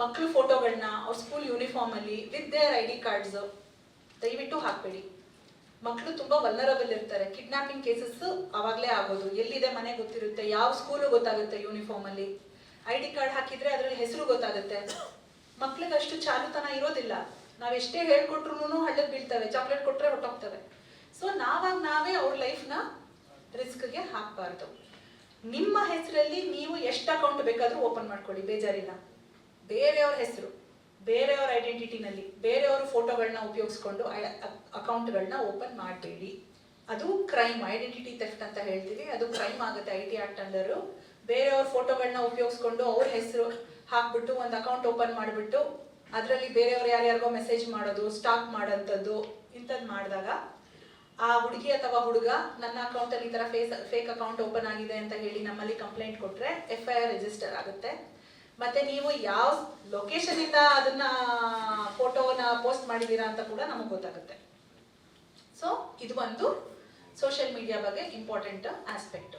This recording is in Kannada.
ಮಕ್ಕಳು ಫೋಟೋಗಳನ್ನ ಅವ್ರ ಸ್ಕೂಲ್ ಯೂನಿಫಾರ್ಮ್ ಅಲ್ಲಿ with their I D cards ದಯವಿಟ್ಟು ಹಾಕ್ಬೇಡಿ. ಮಕ್ಕಳು ತುಂಬಾ ವಲ್ನರಬಲ್ ಇರ್ತಾರೆ. ಕಿಡ್ನಾಪಿಂಗ್ ಕೇಸಸ್ ಅವಾಗಲೇ ಆಗೋದು. ಎಲ್ಲಿದೆ ಮನೆ ಗೊತ್ತಿರುತ್ತೆ? ಯಾವ ಸ್ಕೂಲು ಗೊತ್ತಾಗುತ್ತೆ ಯೂನಿಫಾರ್ಮ್ ಅಲ್ಲಿ? ಐ ಡಿ ಕಾರ್ಡ್ ಹಾಕಿದ್ರೆ ಅದ್ರಲ್ಲಿ ಹೆಸರು ಗೊತ್ತಾಗುತ್ತೆ. ಮಕ್ಳಿಗೆ ಅಷ್ಟು ಚಾಲುತನ ಇರೋದಿಲ್ಲ. ನಾವ್ ಎಷ್ಟೇ ಹೇಳ್ಕೊಟ್ರು ಹಳ್ಳಕ್ ಬೀಳ್ತವೆ. ಚಾಕ್ಲೇಟ್ ಕೊಟ್ರೆ ಹೊಟ್ಟೋಗ್ತವೆ. ಸೊ ನಾವಾಗ ನಾವೇ ಅವ್ರ ಲೈಫ್ನ ರಿಸ್ಕ್ಗೆ ಹಾಕಬಾರ್ದು. ನಿಮ್ಮ ಹೆಸರಲ್ಲಿ ನೀವು ಎಷ್ಟು ಅಕೌಂಟ್ ಬೇಕಾದರೂ ಓಪನ್ ಮಾಡ್ಕೊಳ್ಳಿ. ಬೇಜಾರಿಲ್ಲ. ಬೇರೆಯವ್ರ ಹೆಸರು, ಬೇರೆಯವ್ರ ಐಡೆಂಟಿಟಿನಲ್ಲಿ ಬೇರೆಯವ್ರ ಫೋಟೋಗಳನ್ನ ಉಪಯೋಗಿಸ್ಕೊಂಡು ಅಕೌಂಟ್ಗಳನ್ನ ಓಪನ್ ಮಾಡಬೇಡಿ. ಅದು ಕ್ರೈಮ್ ಐಡೆಂಟಿಟಿ ಥೆಫ್ಟ್ ಅಂತ ಹೇಳ್ತೀವಿ. ಅದು ಕ್ರೈಮ್ ಆಗುತ್ತೆ ಐ ಟಿ ಆಕ್ಟ್ ಅಂದರು. ಬೇರೆಯವ್ರ ಫೋಟೋಗಳನ್ನ ಉಪಯೋಗಿಸ್ಕೊಂಡು ಅವ್ರ ಹೆಸರು ಹಾಕ್ಬಿಟ್ಟು ಒಂದು ಅಕೌಂಟ್ ಓಪನ್ ಮಾಡಿಬಿಟ್ಟು ಅದರಲ್ಲಿ ಬೇರೆಯವ್ರು ಯಾರ್ಯಾರಿಗೋ ಮೆಸೇಜ್ ಮಾಡೋದು ಸ್ಟಾಕ್ ಮಾಡೋಂಥದ್ದು ಇಂಥದ್ದು ಮಾಡಿದಾಗ ಆ ಹುಡುಗಿ ಅಥವಾ ಹುಡುಗ ನನ್ನ ಅಕೌಂಟಲ್ಲಿ ಈ ಥರ ಫೇಸ್ ಫೇಕ್ ಅಕೌಂಟ್ ಓಪನ್ ಆಗಿದೆ ಅಂತ ಹೇಳಿ ನಮ್ಮಲ್ಲಿ ಕಂಪ್ಲೇಂಟ್ ಕೊಟ್ಟರೆ ಎಫ್ ಐ ಆರ್ ರಿಜಿಸ್ಟರ್ ಆಗುತ್ತೆ. ಮತ್ತೆ ನೀವು ಯಾವ ಲೊಕೇಶನ್ ಇಂದ ಅದನ್ನ ಫೋಟೋನ ಪೋಸ್ಟ್ ಮಾಡಿದೀರಾ ಅಂತ ಕೂಡ ನಮಗೆ ಗೊತ್ತಾಗುತ್ತೆ. ಸೊ ಇದು ಒಂದು ಸೋಷಿಯಲ್ ಮೀಡಿಯಾ ಬಗ್ಗೆ ಇಂಪಾರ್ಟೆಂಟ್ ಆಸ್ಪೆಕ್ಟ್